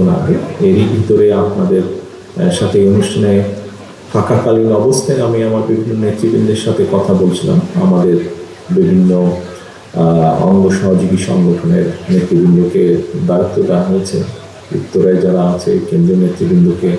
কিছুক্ষণ আগে এরই ভিতরে আপনাদের সাথে অনুষ্ঠানে থাকাকালীন অবস্থায় আমি আমার বিভিন্ন নেতৃবৃন্দের সাথে কথা বলছিলাম। আমাদের বিভিন্ন অঙ্গ সহযোগী সংগঠনের নেতৃবৃন্দকে দায়িত্ব দেওয়া হয়েছে। উত্তরায় যারা আছে, কেন্দ্রীয় নেতৃবৃন্দকে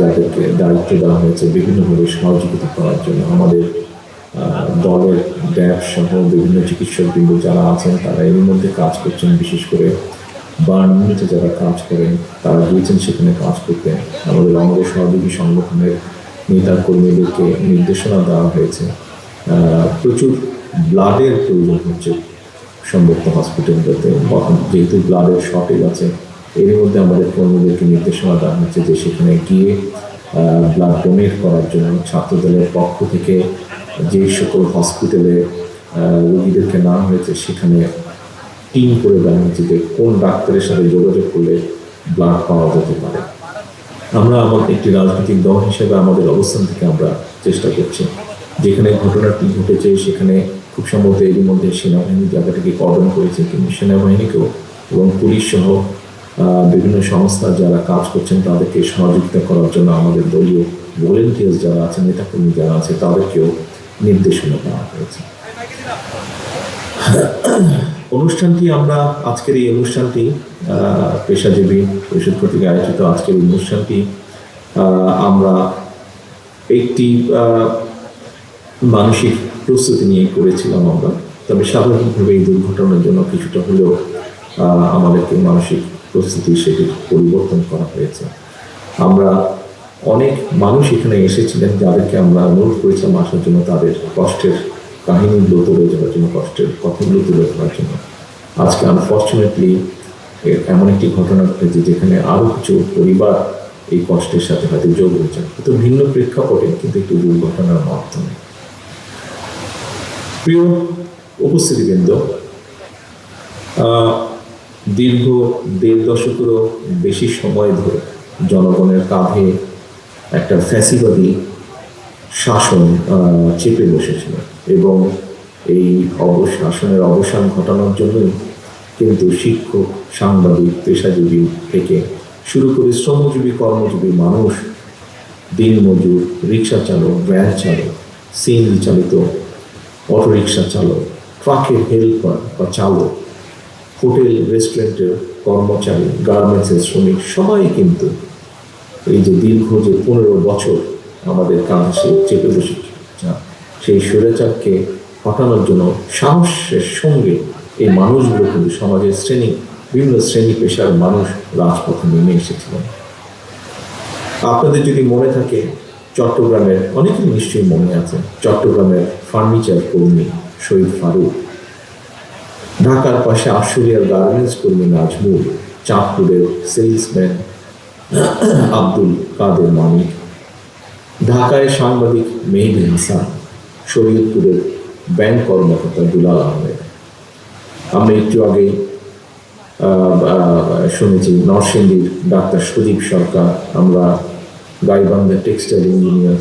যাদেরকে দায়িত্ব দেওয়া হয়েছে, বিভিন্নভাবে সহযোগিতা করার জন্য আমাদের দলের ড্যাব সহ বিভিন্ন চিকিৎসকবৃন্দ যারা আছেন, তারা এর মধ্যে কাজ করছেন, বিশেষ করে বার্ন ইউনিটে যারা কাজ করেন, তারা গিয়েছেন সেখানে কাজ করতে। আমাদের অঙ্গ সহযোগী সংগঠনের নেতা কর্মীদেরকে নির্দেশনা দেওয়া হয়েছে। প্রচুর ব্লাডের প্রয়োজন হচ্ছে সম্ভবত হসপিটালগুলোতে। যেহেতু ব্লাডের শর্টেজ আছে এর মধ্যে আমাদের কর্মীদেরকে নির্দেশনা দেওয়া হচ্ছে যে সেখানে গিয়ে ব্লাড ডোনেট করার জন্য ছাত্রদলের পক্ষ থেকে যে সকল হসপিটালে রোগীদেরকে নেওয়া হয়েছে, সেখানে টিম করে হয়েছে যে কোন ডাক্তারের সাথে যোগাযোগ করলে ব্লাড পাওয়া যেতে পারে। আমরা আমাদের একটি রাজনৈতিক দল হিসেবে আমাদের অবস্থান থেকে আমরা চেষ্টা করছি। যেখানে ঘটনাটি ঘটেছে, সেখানে খুব সম্ভবত এরই মধ্যে সেনাবাহিনী জায়গাটাকে কর্ডন করেছে, কিন্তু সেনাবাহিনীকেও এবং পুলিশ সহ বিভিন্ন সংস্থা যারা কাজ করছেন, তাদেরকে সহযোগিতা করার জন্য আমাদের দলীয় ভলেন্টিয়ার্স যারা আছে নেতাকর্মী যারা আছে, তাদেরকেও নির্দেশনা দেওয়া হয়েছে। অনুষ্ঠানটি আমরা আজকের এই অনুষ্ঠানটি পেশাজীবী পরিষদ কর্তৃক আয়োজিত আজকের অনুষ্ঠানটি আমরা একটি মানসিক প্রস্তুতি নিয়ে করেছিলাম আমরা। তবে স্বাভাবিকভাবে এই দুর্ঘটনার জন্য কিছুটা হলেও আমাদেরকে মানসিক প্রস্তুতি সেটি পরিবর্তন করা হয়েছে। আমরা অনেক মানুষ এখানে এসেছিলেন, যাদেরকে আমরা অনুরোধ করেছিলাম আসার জন্য তাদের কষ্টের কাহিনীগুলো তুলে ধরার জন্য কষ্টের কথাগুলো তুলে ধরার জন্য। আজকে আনফর্চুনেটলি এমন একটি ঘটনা ঘটেছে যেখানে আরও কিছু পরিবার এই কষ্টের সাথে হয়তো যোগ হয়েছে। তো ভিন্ন প্রেক্ষাপটে কিন্তু একটি দুর্ঘটনার মাধ্যমে। প্রিয় উপস্থিতিবৃন্দ আহ, দীর্ঘ দেড় দশকেরও বেশি সময় ধরে জনগণের কাঁধে একটা ফ্যাসিবাদী শাসন চেপে বসেছিল। এবং এই অবশাসনের অবসান ঘটানোর জন্যই কিন্তু শিক্ষক, সাংবাদিক, পেশাজীবী থেকে শুরু করে শ্রমজীবী, কর্মজীবী মানুষ, দিনমজুর, রিক্সা চালক, ভ্যান চালক, সিএনজি চালিত অটোরিকশা চালক ট্রাকের হেল্পার বা চালক, হোটেল, রেস্টুরেন্টের কর্মচারী, গার্মেন্টসের শ্রমিক, সবাই কিন্তু এই যে দীর্ঘ যে পনেরো বছর আমাদের কাছে চেপে বসে সেই স্বৈরাচারকে হটানোর জন্য সাহসের সঙ্গে এই মানুষগুলো কিন্তু সমাজের শ্রেণি, বিভিন্ন শ্রেণি পেশার মানুষ রাজপথে নেমে এসেছিলেন। আপনাদের যদি মনে থাকে, চট্টগ্রামের অনেকেই নিশ্চয়ই মনে আছে চট্টগ্রামের ফার্নিচার কর্মী শহীদ ফারুক, ঢাকার পাশে আশুলিয়ার গার্মেন্টস কর্মী নাজমুল, চাঁদপুরের সেলসম্যান আব্দুল কাদের মানিক, ঢাকায় সাংবাদিক মেহেদি হাসান শরীয়তপুরের ব্যাংক কর্মকর্তা দুলাল আহমেদ। আমরা একটু আহ, শুনেছি নরসিংদীর ডাক্তার সুদীপ সরকার আমরা গাইবান্ধা টেক্সটাইল ইঞ্জিনিয়ার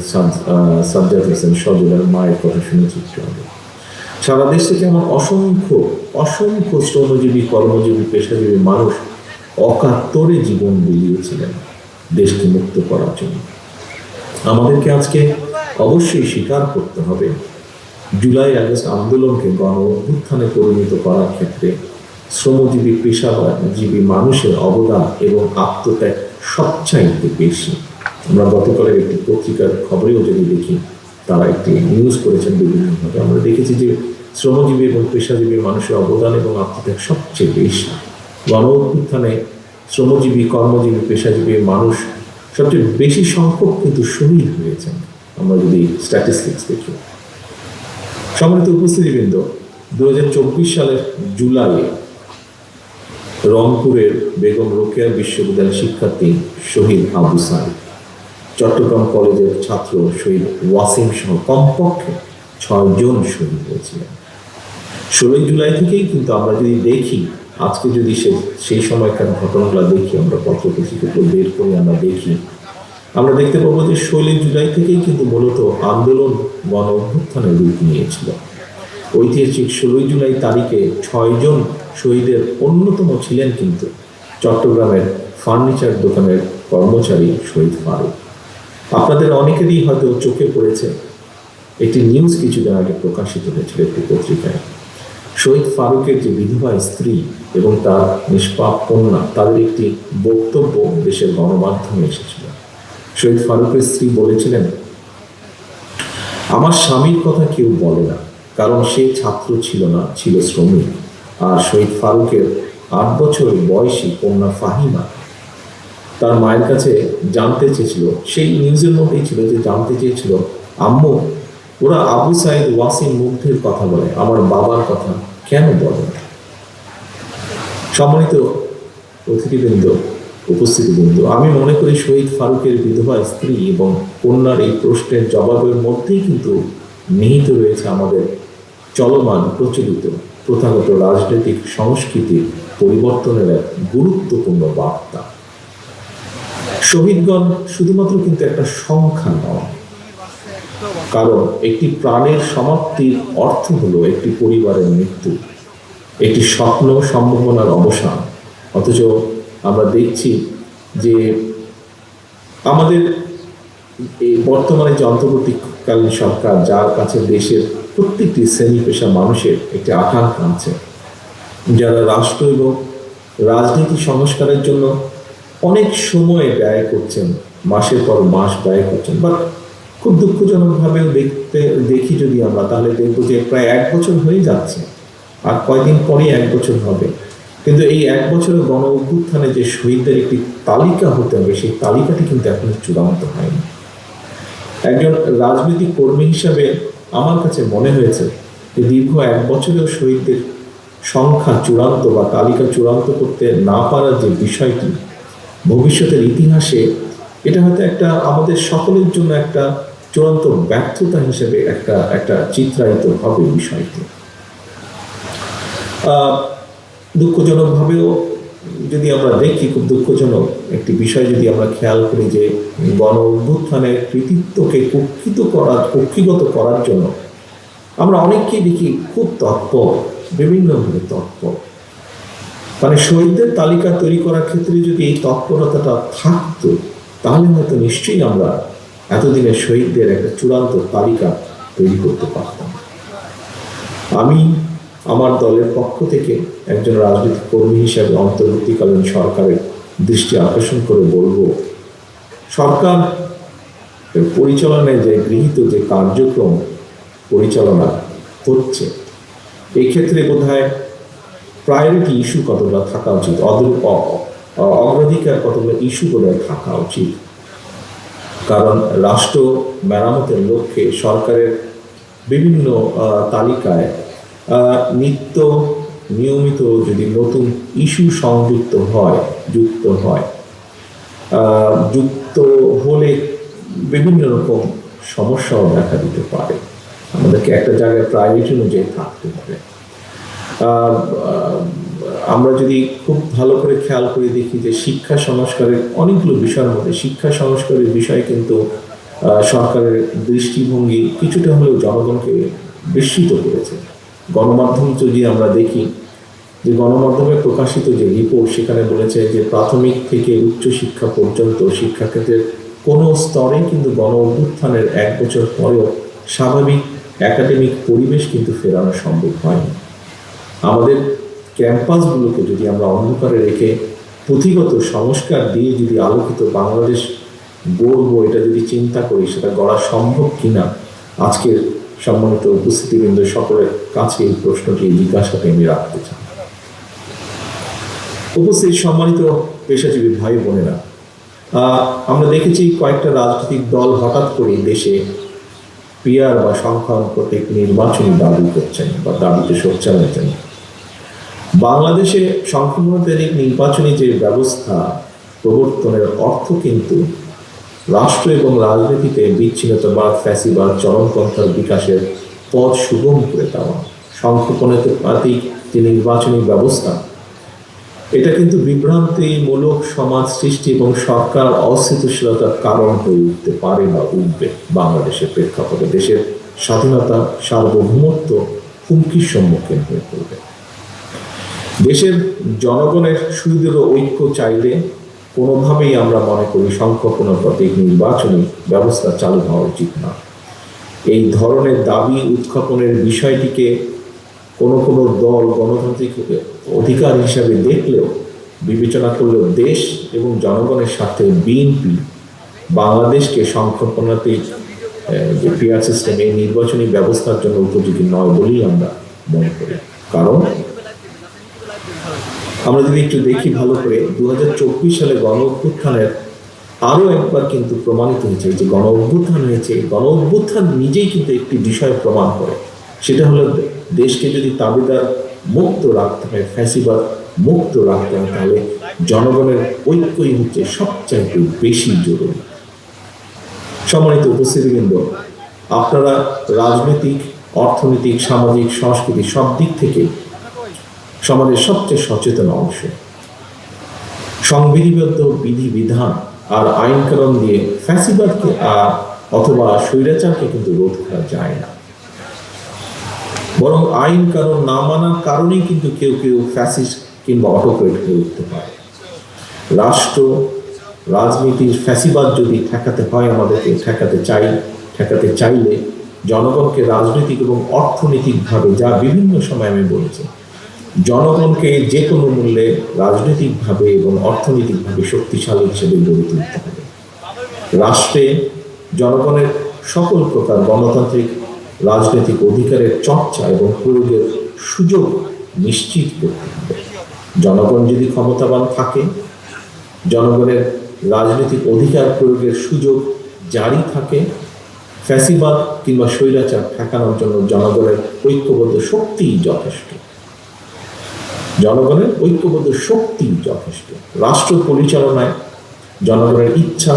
সাজ্জাদ হোসেন সজলের মায়ের কথা শুনেছি একটু আগে। সারা দেশ থেকে এমন অসংখ্য অসংখ্য শ্রমজীবী কর্মজীবী পেশাজীবী মানুষ অকাত্তরে জীবন বিলিয়েছিলেন দেশকে মুক্ত করার জন্য। আমাদেরকে আজকে অবশ্যই স্বীকার করতে হবে, জুলাই আগস্ট আন্দোলনকে গণ অভ্যুত্থানে পরিণত করার ক্ষেত্রে শ্রমজীবী, পেশাজীবী মানুষের অবদান এবং আত্মত্যাগ সবচাইতে বেশি। আমরা গতকালের একটি পত্রিকার খবরেও যদি দেখি, তারা একটি নিউজ করেছেন বিভিন্নভাবে। আমরা দেখেছি যে শ্রমজীবী এবং পেশাজীবী মানুষের অবদান এবং আত্মত্যাগ সবচেয়ে বেশি। গণ অভ্যুত্থানে শ্রমজীবী, কর্মজীবী, পেশাজীবী মানুষ সবচেয়ে বেশি সংখ্যক কিন্তু শহীদ হয়েছেন। আমরা যদি স্ট্যাটিস্টিক্স দেখি। সম্মানিত উপস্থিতিবৃন্দ দু হাজার চব্বিশ সালের জুলাইয়ে রংপুরের বেগম রোকেয়া বিশ্ববিদ্যালয়ের শিক্ষার্থী শহীদ আবু চট্টগ্রাম কলেজের ছাত্র শহীদ ওয়াসিম সহ কমপক্ষে ছয়জন শহীদ হয়েছিলেন। ষোলোই জুলাই থেকেই কিন্তু আমরা যদি দেখি, আজকে যদি সে সেই সময়কার ঘটনাগুলো দেখি, আমরা পত্রপত্রিকা বের করে আমরা দেখি আমরা দেখতে পাবো যে ষোলোই জুলাই থেকেই কিন্তু মূলত আন্দোলন গণ অভ্যুত্থানের রূপ নিয়েছিল। ঐতিহাসিক ষোলোই জুলাই তারিখে ছয়জন শহীদের অন্যতম ছিলেন কিন্তু চট্টগ্রামের ফার্নিচার দোকানের কর্মচারী শহীদ ফারুক। আপনাদের অনেকেরই হয়তো চোখে পড়েছে, একটি নিউজ কিছুদিন আগে প্রকাশিত হয়েছিল একটি পত্রিকায়। শহীদ ফারুকের যে বিধবা স্ত্রী এবং তার নিষ্পাপ কন্যা, তাদের একটি বক্তব্য দেশের গণমাধ্যমে এসেছিল। শহীদ ফারুকের স্ত্রী বলেছিলেন, আমার স্বামীর কথা কেউ বলে না, কারণ সে ছাত্র ছিল না, ছিল শ্রমিক। আর শহীদ ফারুকের আট বছর বয়সী কন্যা ফাহিমা তার মায়ের কাছে জানতে চেয়েছিল। সেই নিউজের মধ্যেই ছিল যে, জানতে চেয়েছিল, আম্মু, ওরা আবু সাইদ ওয়াসিম মুগ্ধের কথা বলে, আমার বাবার কথা কেন বলে সম্মানিত অতিথিবৃন্দ উপস্থিতিবৃন্দ আমি মনে করি শহীদ ফারুকের বিধবা স্ত্রী এবং কন্যার এই প্রশ্নের জবাবের মধ্যেই কিন্তু নিহিত রয়েছে আমাদের চলমান, প্রচলিত, প্রথাগত রাজনৈতিক সংস্কৃতির পরিবর্তনের এক গুরুত্বপূর্ণ বার্তা। শহীদগণ শুধুমাত্র কিন্তু একটা সংখ্যা নয়, কারণ একটি প্রাণের সমাপ্তির অর্থ হলো একটি পরিবারের মৃত্যু, একটি স্বপ্ন সম্ভাবনার অবসান, অথচ আমরা দেখছি যে আমাদের এই বর্তমানে যে অন্তর্বর্তীকালীন সরকার, যার কাছে দেশের প্রত্যেকটি শ্রেণি পেশা মানুষের একটি আকাঙ্ক্ষা আছে, যারা রাষ্ট্র এবং রাজনীতি সংস্কারের জন্য অনেক সময় ব্যয় করছেন, মাসের পর মাস ব্যয় করছেন। বাট খুব দুঃখজনকভাবেও দেখতে, দেখি যদি আমরা, তাহলে দেখব যে প্রায় এক বছর হয়ে যাচ্ছে, আর কয়দিন পরেই এক বছর হবে। কিন্তু এই এক বছরের গণ অভ্যুত্থানে যে শহীদদের একটি তালিকা হতে হবে, সেই তালিকাটি কিন্তু এখনও চূড়ান্ত হয়নি। একজন রাজনৈতিক কর্মী হিসাবে আমার কাছে মনে হয়েছে যে দীর্ঘ এক বছরেও শহীদদের সংখ্যা চূড়ান্ত বা তালিকা চূড়ান্ত করতে না পারার যে বিষয়টি, ভবিষ্যতের ইতিহাসে এটা হয়তো একটা আমাদের সকলের জন্য একটা চূড়ান্ত ব্যর্থতা হিসেবে একটা একটা চিত্রায়িত হবে বিষয়টি। দুঃখজনকভাবেও যদি আমরা দেখি, খুব দুঃখজনক একটি বিষয় যদি আমরা খেয়াল করি যে গণ অভ্যুত্থানের কৃতিত্বকে কুক্ষিত করার, কক্ষিগত করার জন্য আমরা অনেককেই দেখি খুব তৎপর বিভিন্নভাবে তৎপর মানে শহীদদের তালিকা তৈরি করার ক্ষেত্রে যদি এই তৎপরতাটা থাকতো, তাহলে হয়তো নিশ্চয়ই আমরা এতদিনের শহীদদের একটা চূড়ান্ত তালিকা তৈরি করতে পারতাম। আমি আমার দলের পক্ষ থেকে একজন রাজনৈতিক কর্মী হিসেবে অন্তর্বর্তীকালীন সরকারের দৃষ্টি আকর্ষণ করে বলব। সরকার পরিচালনায় যে গৃহীত যে কার্যক্রম পরিচালনা হচ্ছে এই ক্ষেত্রে বোধ হয় প্রায়োরিটি ইস্যু কতগুলো থাকা উচিত? অগ্রাধিকার কতগুলো ইস্যু বোধ থাকা উচিত? কারণ রাষ্ট্র মেরামতের লক্ষ্যে সরকারের বিভিন্ন তালিকায় নিত্য নিয়মিত যদি নতুন ইস্যু সংযুক্ত হয়, যুক্ত হয় যুক্ত হলে বিভিন্ন রকম সমস্যাও দেখা দিতে পারে। আমাদেরকে একটা জায়গায় প্রায়োরিটি অনুযায়ী থাকতে হবে। আমরা যদি খুব ভালো করে খেয়াল করে দেখি যে শিক্ষা সংস্কারের অনেকগুলো বিষয়ের মধ্যে, শিক্ষা সংস্কারের বিষয় কিন্তু সরকারের দৃষ্টিভঙ্গি কিছুটা হলেও জনগণকে বিস্মিত করেছে। গণমাধ্যম যদি আমরা দেখি, যে গণমাধ্যমে প্রকাশিত যে রিপোর্ট সেখানে বলেছে যে প্রাথমিক থেকে উচ্চ শিক্ষা পর্যন্ত শিক্ষাক্ষেত্রের কোনো স্তরে কিন্তু গণ অভ্যুত্থানের এক বছর পরেও স্বাভাবিক একাডেমিক পরিবেশ কিন্তু ফেরানো সম্ভব হয়নি। আমাদের ক্যাম্পাসগুলোকে যদি আমরা অন্ধকারে রেখে পুঁথিগত সংস্কার দিয়ে যদি আলোকিত বাংলাদেশ গড়বো, এটা যদি চিন্তা করি, সেটা গড়া সম্ভব কিনা, আজকের সম্মানিত উপস্থিতিবৃন্দ, সকলের কাছে এই প্রশ্নটি জিজ্ঞাসাকে আমি রাখতে চাই। উপস্থিত সম্মানিত পেশাজীবী ভাই বোনেরা আমরা দেখেছি কয়েকটা রাজনৈতিক দল হঠাৎ করে দেশে পিয়ার বা সংখ্যানুপাতিক নির্বাচনী দাবি করছেন বা দাবিতে সোচ্চার হয়েছেন। বাংলাদেশে সংখ্যানুপাতিক নির্বাচনী যে ব্যবস্থা প্রবর্তনের অর্থ কিন্তু রাষ্ট্র এবং রাজনীতিতে বিচ্ছিন্নতাবাদ ফ্যাসিবাদ চরমপন্থার বিকাশের পথ সুগম করে দেওয়া। সংখ্যানুপাতিক যে নির্বাচনী ব্যবস্থা, এটা কিন্তু বিভ্রান্তিমূলক সমাজ সৃষ্টি এবং সরকার অস্থিতিশীলতার কারণ হয়ে উঠতে পারে বা উঠবে। বাংলাদেশের প্রেক্ষাপটে দেশের স্বাধীনতা, সার্বভৌমত্ব হুমকির সম্মুখীন হয়ে পড়বে। দেশের জনগণের সুদৃঢ় ঐক্য চাইলে কোনোভাবেই আমরা মনে করি সংখ্যাপনপ্রতীক নির্বাচনী ব্যবস্থা চালু হওয়া উচিত না। এই ধরনের দাবি উত্থাপনের বিষয়টিকে কোনো কোনো দল গণতান্ত্রিক অধিকার হিসাবে দেখলেও, বিবেচনা করলেও দেশ এবং জনগণের স্বার্থে বিএনপি বাংলাদেশকে সংখ্যাপনাতীত যে পিয়ার সিস্টেম এই নির্বাচনী ব্যবস্থার জন্য উপযোগী নয় বলেই আমরা মনে করি। কারণ আমরা যদি একটু দেখি ভালো করে দু হাজার চব্বিশ সালে গণ অভ্যুত্থানের আরও একবার কিন্তু প্রমাণিত হয়েছে যে গণ অভ্যুত্থান হয়েছে। গণ অভ্যুত্থান নিজেই কিন্তু একটি বিষয় প্রমাণ করে। সেটা হলো দেশকে যদি তাবেদার মুক্ত রাখতে হয়, ফ্যাসিবাদ মুক্ত রাখতে হয়, তাহলে জনগণের ঐক্যই হচ্ছে সবচাইতে বেশি জরুরি। সম্মানিত উপস্থিতিবৃন্দ, আপনারা রাজনৈতিক, অর্থনৈতিক, সামাজিক সাংস্কৃতিক সব দিক থেকে সমাজের সবচেয়ে সচেতন অংশ। সংবিধিবদ্ধ বিধি বিধান আর আইন কানুন দিয়ে ফ্যাসিবাদকে আর অথবা স্বৈরাচারকে কিন্তু রোধ করা যায় না। বরং আইন কানুন না মানার কারণেই কিন্তু কেউ কেউ ফ্যাসিস্ট কিংবা অটোক্রেট হয়ে উঠতে পারে। রাষ্ট্র, রাজনীতির ফ্যাসিবাদ যদি ঠেকাতে হয় আমাদেরকে, ঠেকাতে চাই, ঠেকাতে চাইলে জনগণকে রাজনৈতিক এবং অর্থনৈতিকভাবে যা বিভিন্ন সময় আমি বলেছি জনগণকে যে কোনো মূল্যে রাজনৈতিকভাবে এবং অর্থনৈতিকভাবে শক্তিশালী হিসেবে গড়ে তুলতে হবে। রাষ্ট্রে জনগণের সকল প্রকার গণতান্ত্রিক, রাজনৈতিক অধিকারের চর্চা এবং প্রয়োগের সুযোগ নিশ্চিত করতে হবে। জনগণ যদি ক্ষমতাবান থাকে, জনগণের রাজনৈতিক অধিকার প্রয়োগের সুযোগ জারি থাকে, ফ্যাসিবাদ কিংবা স্বৈরাচার ঠেকানোর জন্য জনগণের ঐক্যবদ্ধ শক্তিই যথেষ্ট। জনগণের ঐক্যবদ্ধ শক্তি যথেষ্ট। রাষ্ট্র পরিচালনায় জনগণের ইচ্ছা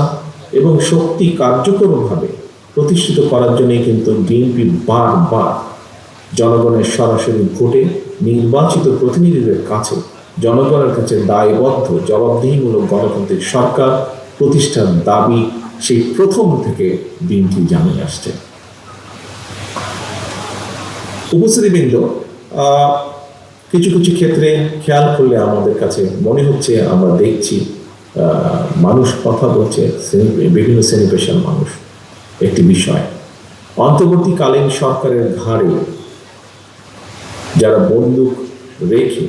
এবং শক্তি কার্যকরভাবে প্রতিষ্ঠিত করার জন্য কিন্তু বিএনপি বারবার জনগণের সরাসরি ভোটে নির্বাচিত প্রতিনিধিদের কাছে, জনগণের কাছে দায়বদ্ধ, জবাবদিহিমূলক গণতান্ত্রিক সরকার প্রতিষ্ঠার দাবি সেই প্রথম থেকে বিএনপি জানিয়ে আসছে। উপস্থিতিবৃন্দ কিছু কিছু ক্ষেত্রে খেয়াল করলে আমাদের কাছে মনে হচ্ছে, আমরা দেখছি মানুষ কথা বলছে বিভিন্ন শ্রেণি পেশার মানুষ। একটি বিষয়, অন্তর্বর্তীকালীন সরকারের ঘাড়ে যারা বন্দুক রেখে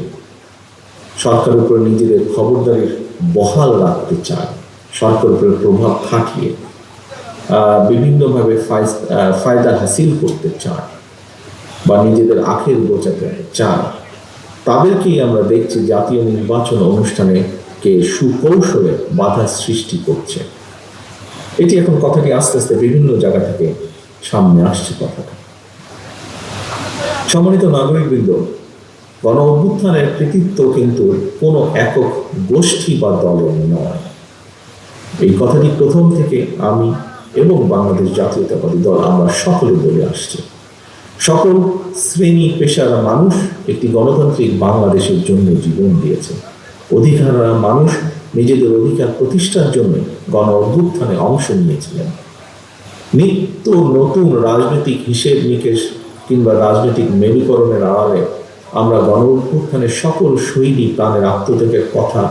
সরকারের উপর নিজেদের খবরদারির বহাল রাখতে চায় সরকারের উপরে প্রভাব খাটিয়ে বিভিন্নভাবে ফায়দা হাসিল করতে চায় বা নিজেদের আখের বোঝাতে চায়। তাদেরকেই আমরা দেখছি জাতীয় নির্বাচন অনুষ্ঠানে কে সুকৌশলে বাধা সৃষ্টি করছে। এটি এখন কথাটি আস্তে আস্তে বিভিন্ন জায়গা থেকে সামনে আসছে কথাটা। সম্মানিত নাগরিকবৃন্দ, গণ অভ্যুত্থানের কৃতিত্ব কিন্তু কোনো একক গোষ্ঠী বা দলের নয়। এই কথাটি প্রথম থেকে আমি এবং বাংলাদেশ জাতীয়তাবাদী দল আমরা সকলে বলে আসছি। সকল শ্রেণি পেশার মানুষ একটি গণতান্ত্রিক বাংলাদেশের জন্য জীবন দিয়েছে। অধিকার মানুষ নিজেদের অধিকার প্রতিষ্ঠার জন্য গণ অভ্যুত্থানে অংশ নিয়েছিলেন। নিত্য নতুন রাজনৈতিক হিসেব নিকেশ কিংবা রাজনৈতিক মেরুকরণের আড়ালে আমরা গণ অভ্যুত্থানের সকল শৈলী প্রাণের আত্মত্যাগের কথা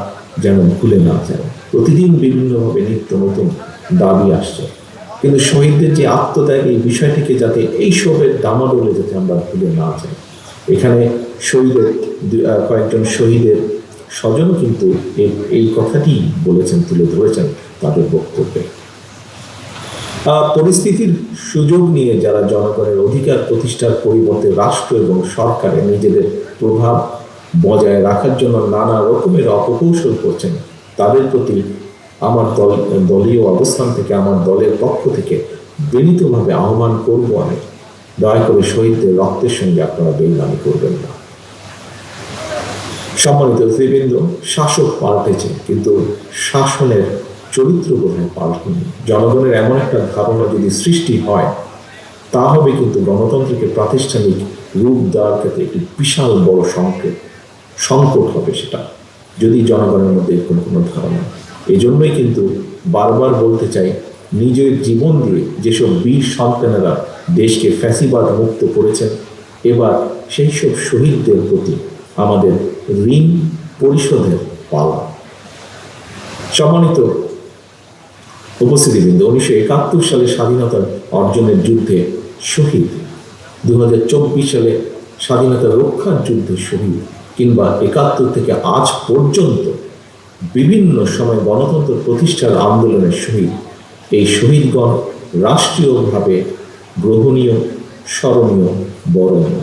যেন ভুলে না যায় প্রতিদিন বিভিন্নভাবে নিত্য নতুন দাবি আসছে। কিন্তু শহীদদের যে আত্মত্যাগ এই বিষয়টিকে যাতে এই সবের দামাদলে যাতে আমরা ভুলে না যাই। এখানে শহীদের কয়েকজন শহীদের স্বজন কিন্তু এই কথাটি বলেছেন, তুলে ধরেছেন তাদের বক্তব্যে। পরিস্থিতির সুযোগ নিয়ে যারা জনগণের অধিকার প্রতিষ্ঠার পরিবর্তে রাষ্ট্র এবং সরকারে নিজেদের প্রভাব বজায় রাখার জন্য নানা রকমের অপকৌশল করছেন, তাদের প্রতি আমার দল, দলীয় অবস্থান থেকে, আমার দলের পক্ষ থেকে বিনীতভাবে আহ্বান করব আমি। দয়া করে শহীদদের রক্তের সঙ্গে আপনারা বেইমানি করবেন না। সম্মানিত অতিবৃন্দ শাসক পাল্টেছে, কিন্তু শাসনের চরিত্র বোধহয় পাল্টেনি। জনগণের এমন একটা ধারণা যদি সৃষ্টি হয়, তা হবে কিন্তু গণতন্ত্রকে প্রাতিষ্ঠানিক রূপ দেওয়ার ক্ষেত্রে একটি বিশাল বড় সংকেত, সংকট হবে সেটা, যদি জনগণের মধ্যে এরকম কোনো ধারণা এই জন্যই কিন্তু বারবার বলতে চাই, নিজের জীবন দিয়ে যেসব বীর সন্তানেরা দেশকে ফ্যাসিবাদ মুক্ত করেছেন, এবার সেই সব শহীদদের প্রতি আমাদের ঋণ পরিশোধের পালা। সম্মানিত উপস্থিতিবৃন্দ, উনিশশো একাত্তর সালে স্বাধীনতা অর্জনের যুদ্ধে শহীদ দু হাজার চব্বিশ সালে স্বাধীনতা রক্ষার যুদ্ধে শহীদ, কিংবা একাত্তর থেকে আজ পর্যন্ত বিভিন্ন সময় গণতন্ত্র প্রতিষ্ঠার আন্দোলনের শহীদ এই শহীদগণ রাষ্ট্রীয়ভাবে গ্রহণীয়, স্মরণীয়, বরণীয়।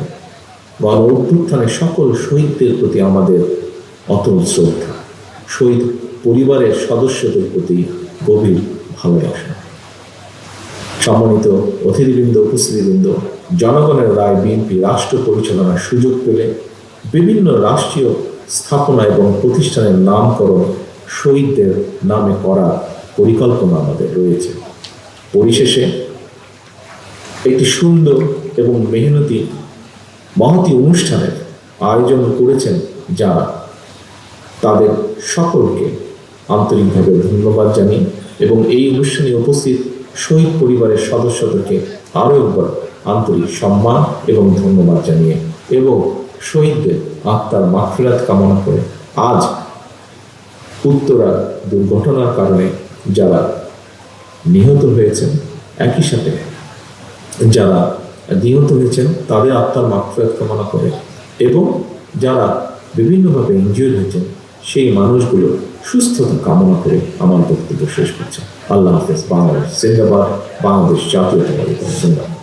গণ অভ্যুত্থানের সকল শহীদদের প্রতি আমাদের অতল শ্রদ্ধা। শহীদ পরিবারের সদস্যদের প্রতি গভীর ভালোবাসা। সম্মানিত অতিথিবৃন্দ, উপস্থিতিবৃন্দ, জনগণের রায় বিএনপি রাষ্ট্র পরিচালনার সুযোগ পেলে বিভিন্ন রাষ্ট্রীয় স্থাপনা এবং প্রতিষ্ঠানের নামকরণ শহীদদের নামে করার পরিকল্পনা আমাদের রয়েছে। পরিশেষে একটি সুন্দর এবং মেহনতি মহতি অনুষ্ঠানের আয়োজন করেছেন যারা। তাদের সকলকে আন্তরিকভাবে ধন্যবাদ জানিয়ে এবং এই অনুষ্ঠানে উপস্থিত শহীদ পরিবারের সদস্যদেরকে আরও একবার আন্তরিক সম্মান এবং ধন্যবাদ জানিয়ে এবং শহীদদের আত্মার মাফিরাত কামনা করে আজ উত্তরা দুর্ঘটনার কারণে যারা নিহত হয়েছেন, একই সাথে যারা নিহত হয়েছেন, তাদের আত্মার মাফিরাত কামনা করে এবং যারা বিভিন্নভাবে ইনজিওর হয়েছেন, সেই মানুষগুলো সুস্থতা কামনা করে আমার বক্তব্য শেষ করছে। আল্লাহ হাফেজ। বাংলাদেশ জিন্দাবাদ। বাংলাদেশ জাতীয়তাবাদী। জিন্দাবাদ